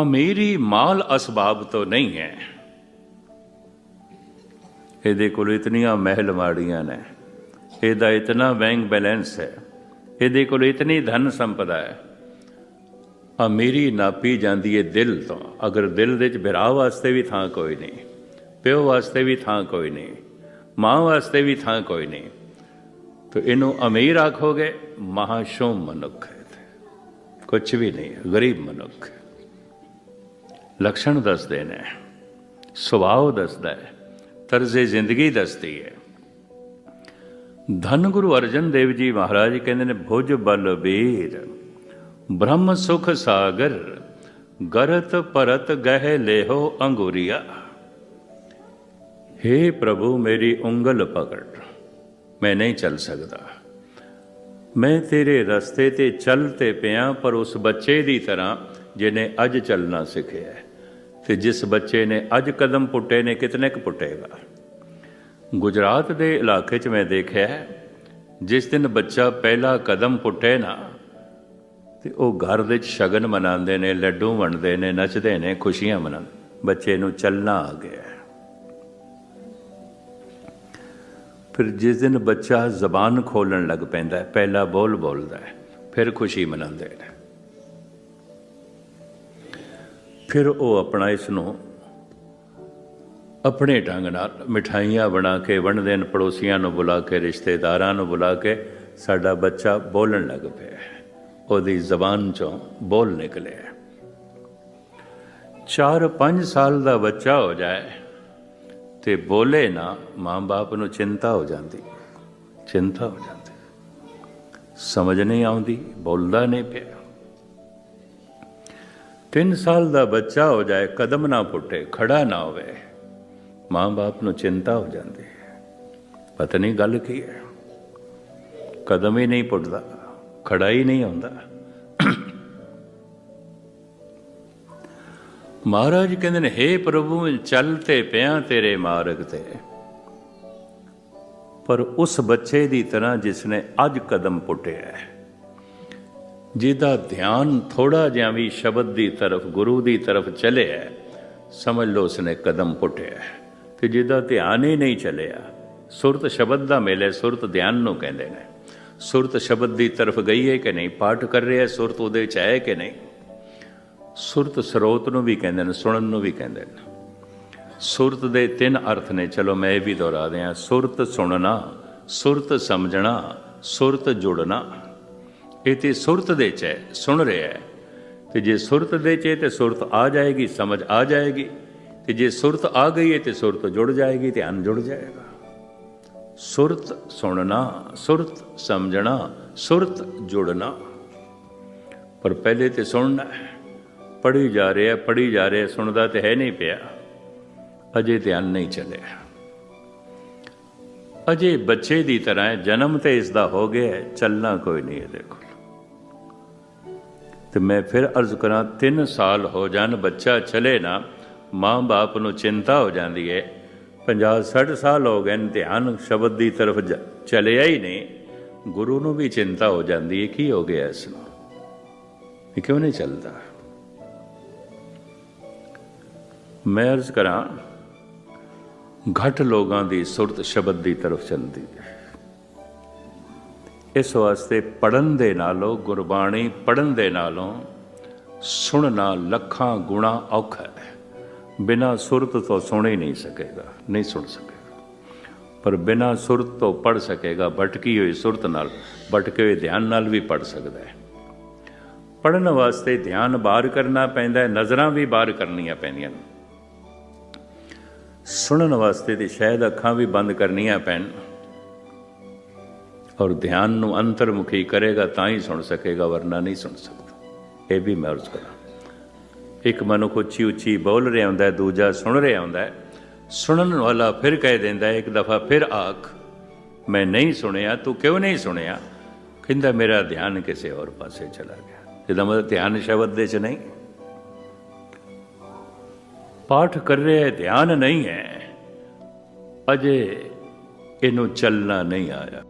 ਅਮੀਰੀ ਮਾਲ ਅਸਬਾਬ ਤੋਂ ਨਹੀਂ ਹੈ। ਇਹਦੇ ਕੋਲ ਇਤਨੀਆਂ ਮਹਿਲ ਮਾੜੀਆਂ ਨੇ। ਇਹਦਾ ਇਤਨਾ ਬੈਂਕ ਬੈਲੈਂਸ ਹੈ। ਇਹਦੇ ਕੋਲ ਇਤਨੀ ਧਨ ਸੰਪਦਾ ਹੈ। ਅਮੀਰੀ ਨਾਪੀ ਜਾਂਦੀ ਹੈ ਦਿਲ ਤੋਂ। ਅਗਰ ਦਿਲ ਦੇ ਵਿੱਚ ਬਿਰਾ ਵਾਸਤੇ ਵੀ ਥਾਂ ਕੋਈ ਨਹੀਂ, ਪਿਓ ਵਾਸਤੇ ਵੀ ਥਾਂ ਕੋਈ ਨਹੀਂ, ਮਾਂ ਵਾਸਤੇ ਵੀ ਥਾਂ ਕੋਈ ਨਹੀਂ, ਤਾਂ ਇਹਨੂੰ ਅਮੀਰ ਆਖੋਗੇ, ਮਹਾਸ਼ੋਮ ਮਨੁੱਖ ਹੈ। ਕੁਝ ਵੀ ਨਹੀਂ, ਗਰੀਬ ਮਨੁੱਖ ਹੈ। ਲਕਸ਼ਣ ਦੱਸਦੇ ਨੇ, ਸੁਭਾਅ ਦੱਸਦਾ ਹੈ, ਤਰਜ਼ੇ ਜ਼ਿੰਦਗੀ ਦੱਸਦੀ ਹੈ। ਧੰਨ ਗੁਰੂ ਅਰਜਨ ਦੇਵ ਜੀ ਮਹਾਰਾਜ ਕਹਿੰਦੇ ਨੇ, ਭੁਜ ਬਲ ਵੀਰ, ਬ੍ਰਹਮ ਸੁਖ ਸਾਗਰ, ਗਰਤ ਪਰਤ ਗਹਿ ਲੇਹੋ ਅੰਗੂਰੀਆ। हे ਪ੍ਰਭੂ, ਮੇਰੀ ਉਂਗਲ ਪਕੜ, ਮੈਂ ਨਹੀਂ ਚੱਲ ਸਕਦਾ। ਮੈਂ ਤੇਰੇ ਰਸਤੇ ਤੇ ਚੱਲ ਤੇ ਪਿਆ, ਪਰ ਉਸ ਬੱਚੇ ਦੀ ਤਰ੍ਹਾਂ, ਜਿਹਨੇ ਅੱਜ ਚੱਲਣਾ ਸਿੱਖਿਆ ਹੈ। ਤੇ ਜਿਸ ਬੱਚੇ ਨੇ ਅੱਜ ਕਦਮ ਪੁੱਟੇ ਨੇ, ਕਿਤਨੇ ਕੁ ਪੁੱਟੇਗਾ? ਗੁਜਰਾਤ ਦੇ ਇਲਾਕੇ 'ਚ ਮੈਂ ਦੇਖਿਆ ਜਿਸ ਦਿਨ ਬੱਚਾ ਪਹਿਲਾ ਕਦਮ ਪੁੱਟੇ ਨਾ, ਤੇ ਉਹ ਘਰ ਦੇ ਵਿੱਚ ਸ਼ਗਨ ਮਨਾਉਂਦੇ ਨੇ, ਲੱਡੂ ਵੰਡਦੇ ਨੇ, ਨੱਚਦੇ ਨੇ, ਖੁਸ਼ੀਆਂ ਮਨਾਉਂਦੇ ਬੱਚੇ ਨੂੰ ਚੱਲਣਾ ਆ ਗਿਆ ਫਿਰ ਜਿਸ ਦਿਨ ਬੱਚਾ ਜ਼ਬਾਨ ਖੋਲਣ ਲੱਗ ਪੈਂਦਾ ਪਹਿਲਾ ਬੋਲ ਬੋਲਦਾ ਹੈ, ਫਿਰ ਖੁਸ਼ੀ ਮਨਾਉਂਦੇ ਨੇ। ਫਿਰ ਉਹ ਆਪਣਾ ਇਸ ਨੂੰ ਆਪਣੇ ਢੰਗ ਨਾਲ ਮਿਠਾਈਆਂ ਬਣਾ ਕੇ, ਵੰਡਦੇ ਨੇ ਪੜੋਸੀਆਂ ਨੂੰ ਬੁਲਾ ਕੇ, ਰਿਸ਼ਤੇਦਾਰਾਂ ਨੂੰ ਬੁਲਾ ਕੇ ਸਾਡਾ ਬੱਚਾ ਬੋਲਣ ਲੱਗ ਪਿਆ ਉਹਦੀ ਜ਼ਬਾਨ ਚੋਂ ਬੋਲ ਨਿਕਲਿਆ 4-5 ਸਾਲ ਦਾ ਬੱਚਾ ਹੋ ਜਾਏ ਤੇ ਬੋਲੇ ਨਾ, ਮਾਂ-ਬਾਪ ਨੂੰ ਚਿੰਤਾ ਹੋ ਜਾਂਦੀ। ਚਿੰਤਾ ਹੋ ਜਾਂਦੀ। ਸਮਝ ਨਹੀਂ ਆਉਂਦੀ, ਬੋਲਦਾ ਨਹੀਂ ਪਿਆ। 3 ਸਾਲ ਦਾ ਬੱਚਾ ਹੋ ਜਾਏ, ਕਦਮ ਨਾ ਪੁੱਟੇ, ਖੜਾ ਨਾ ਹੋਵੇ। ਮਾਂ-ਬਾਪ ਨੂੰ ਚਿੰਤਾ ਹੋ ਜਾਂਦੀ ਹੈ। ਪਤਾ ਨਹੀਂ ਗੱਲ ਕੀ ਹੈ। ਕਦਮ ਹੀ ਨਹੀਂ ਪੁੱਟਦਾ, ਖੜਾ ਹੀ ਨਹੀਂ ਹੁੰਦਾ। ਮਹਾਰਾਜ ਕਹਿੰਦੇ ਨੇ हे ਪ੍ਰਭੂ, ਚੱਲ ਤੇ ਪਿਆ ਤੇਰੇ ਮਾਰਗ ਤੇ। ਪਰ ਉਸ ਬੱਚੇ ਦੀ ਤਰ੍ਹਾਂ ਜਿਸ ਨੇ ਅੱਜ ਕਦਮ ਪੁੱਟਿਆ ਹੈ ਜਿਹਦਾ ਧਿਆਨ ਥੋੜਾ ਜਿਹਾ ਵੀ ਸ਼ਬਦ ਦੀ ਤਰਫ, ਗੁਰੂ ਦੀ ਤਰਫ ਚਲਿਆ ਸਮਝ ਲਓ ਉਸਨੇ ਕਦਮ ਪੁੱਟਿਆ ਹੈ। ਤੇ ਜਿਹਦਾ ਧਿਆਨ ਹੀ ਨਹੀਂ ਚਲਿਆ, ਸੁਰਤ ਸ਼ਬਦ ਦਾ ਮੇਲੇ ਸੁਰਤ ਧਿਆਨ ਨੂੰ ਕਹਿੰਦੇ ਨੇ। ਸੁਰਤ ਸ਼ਬਦ ਦੀ ਤਰਫ ਗਈ ਹੈ ਕਿ ਨਹੀਂ, ਪਾਠ ਕਰ ਰਿਹਾ ਸੁਰਤ ਉਹਦੇ ਵਿੱਚ ਹੈ ਕਿ ਨਹੀਂ? ਸੁਰਤ ਸਰੋਤ ਨੂੰ ਵੀ ਕਹਿੰਦੇ ਨੇ, ਸੁਣਨ ਨੂੰ ਵੀ ਕਹਿੰਦੇ ਨੇ। ਸੁਰਤ ਦੇ ਤਿੰਨ ਅਰਥ ਨੇ, ਚਲੋ ਮੈਂ ਇਹ ਵੀ ਦੁਹਰਾ ਦਿਆਂ, ਸੁਰਤ ਸੁਣਨਾ, ਸੁਰਤ ਸਮਝਣਾ, ਸੁਰਤ ਜੁੜਨਾ। ਇਹ ਤੇ ਸੁਰਤ ਦੇ ਚ ਹੈ, ਸੁਣ ਰਿਹਾ ਹੈ। ਤੇ ਜੇ ਸੁਰਤ ਦੇ ਚ ਹੈ ਤੇ ਸੁਰਤ ਆ ਜਾਏਗੀ, ਸਮਝ ਆ ਜਾਏਗੀ। ਤੇ ਜੇ ਸੁਰਤ ਆ ਗਈ ਹੈ ਤੇ ਸੁਰਤ ਜੁੜ ਜਾਏਗੀ, ਧਿਆਨ ਜੁੜ ਜਾਏਗਾ। ਸੁਰਤ ਸੁਣਨਾ, ਸੁਰਤ ਸਮਝਣਾ, ਸੁਰਤ ਜੁੜਨਾ। ਪਰ ਪਹਿਲੇ ਤੇ ਸੁਣਨਾ ਹੈ। ਪੜ੍ਹੀ ਜਾ ਰਿਹਾ, ਪੜ੍ਹੀ ਜਾ ਰਿਹਾ, ਸੁਣਦਾ ਤੇ ਹੈ ਨਹੀਂ ਪਿਆ। ਅਜੇ ਧਿਆਨ ਨਹੀਂ ਚੱਲਿਆ। ਅਜੇ ਬੱਚੇ ਦੀ ਤਰ੍ਹਾਂ ਜਨਮ ਤੇ ਇਸ ਦਾ ਹੋ ਗਿਆ ਚੱਲਣਾ ਕੋਈ ਨਹੀਂ ਹੈ, ਦੇਖੋ। ਤੇ ਮੈਂ ਫਿਰ ਅਰਜ਼ ਕਰਾਂ 3 ਸਾਲ ਹੋ ਜਾਣ, ਬੱਚਾ ਚਲੇ ਨਾ, ਮਾਂ-ਬਾਪ ਨੂੰ ਚਿੰਤਾ ਹੋ ਜਾਂਦੀ ਹੈ 50 60 ਸਾਲ ਹੋ ਗਏ ਨੇ, ਧਿਆਨ ਸ਼ਬਦ ਦੀ ਤਰਫ ਚਲਿਆ ਹੀ ਨਹੀਂ। ਗੁਰੂ ਨੂੰ ਵੀ ਚਿੰਤਾ ਹੋ ਜਾਂਦੀ ਹੈ ਕੀ ਹੋ ਗਿਆ ਇਸ ਨੂੰ? ਇਹ ਕਿਉਂ ਨਹੀਂ ਚੱਲਦਾ? ਮੈਂ ਅਰਜ਼ ਕਰਾਂ, ਘੱਟ ਲੋਕਾਂ ਦੀ ਸੁਰਤ ਸ਼ਬਦ ਦੀ ਤਰਫ ਚੱਲਦੀ ਹੈ ਇਸ ਵਾਸਤੇ ਪੜਨ ਦੇ ਨਾਲੋਂ, ਗੁਰਬਾਣੀ ਪੜਨ ਦੇ ਨਾਲੋਂ ਸੁਣਨਾ ਲੱਖਾਂ ਗੁਣਾ ਔਖਾ ਹੈ। ਬਿਨਾ ਸੁਰਤ ਤੋਂ ਸੁਣ ਹੀ ਨਹੀਂ ਸਕੇਗਾ, ਨਹੀਂ ਸੁਣ ਸਕੇਗਾ। ਪਰ ਬਿਨਾ ਸੁਰਤ ਤੋਂ ਪੜ ਸਕੇਗਾ, ਭਟਕੀ ਹੋਈ ਸੁਰਤ ਨਾਲ, ਭਟਕੇ ਹੋਏ ਧਿਆਨ ਨਾਲ ਵੀ ਪੜ ਸਕਦਾ ਹੈ। ਪੜਨ ਵਾਸਤੇ ਧਿਆਨ ਬਾਹਰ ਕਰਨਾ ਪੈਂਦਾ ਹੈ, ਨਜ਼ਰਾਂ ਵੀ ਬਾਹਰ ਕਰਨੀਆਂ ਪੈਂਦੀਆਂ ਨੇ। ਸੁਣਨ ਵਾਸਤੇ ਤੇ ਸ਼ਾਇਦ ਅੱਖਾਂ ਵੀ ਬੰਦ ਕਰਨੀਆਂ ਪੈਣ। ਔਰ ਧਿਆਨ ਨੂੰ ਅੰਤਰਮੁਖੀ ਕਰੇਗਾ ਤਾਂ ਹੀ ਸੁਣ ਸਕੇਗਾ, ਵਰਨਾ ਨਹੀਂ ਸੁਣ ਸਕਦਾ। ਇਹ ਵੀ ਮੈਂ ਅਰਜ਼ ਕਰਾਂ। ਇੱਕ ਮਨੁੱਖ ਉੱਚੀ ਉੱਚੀ ਬੋਲ ਰਿਹਾ ਹੁੰਦਾ ਹੈ, ਦੂਜਾ ਸੁਣ ਰਿਹਾ ਹੁੰਦਾ ਹੈ। ਸੁਣਨ ਵਾਲਾ ਫਿਰ ਕਹਿ ਦਿੰਦਾ ਇੱਕ ਦਫਾ ਫਿਰ ਆਖ, ਮੈਂ ਨਹੀਂ ਸੁਣਿਆ, ਤੂੰ ਕਿਉਂ ਨਹੀਂ ਸੁਣਿਆ? ਕਹਿੰਦਾ, ਮੇਰਾ ਧਿਆਨ ਕਿਸੇ ਹੋਰ ਪਾਸੇ ਚਲਾ ਗਿਆ। ਇਹਦਾ ਮਤਲਬ ਧਿਆਨ ਸ਼ਬਦ ਦੇ ਚ ਨਹੀਂ। ਪਾਠ ਕਰ ਰਿਹਾ ਧਿਆਨ ਨਹੀਂ ਹੈ। ਅਜੇ ਇਹਨੂੰ ਚੱਲਣਾ ਨਹੀਂ ਆਇਆ।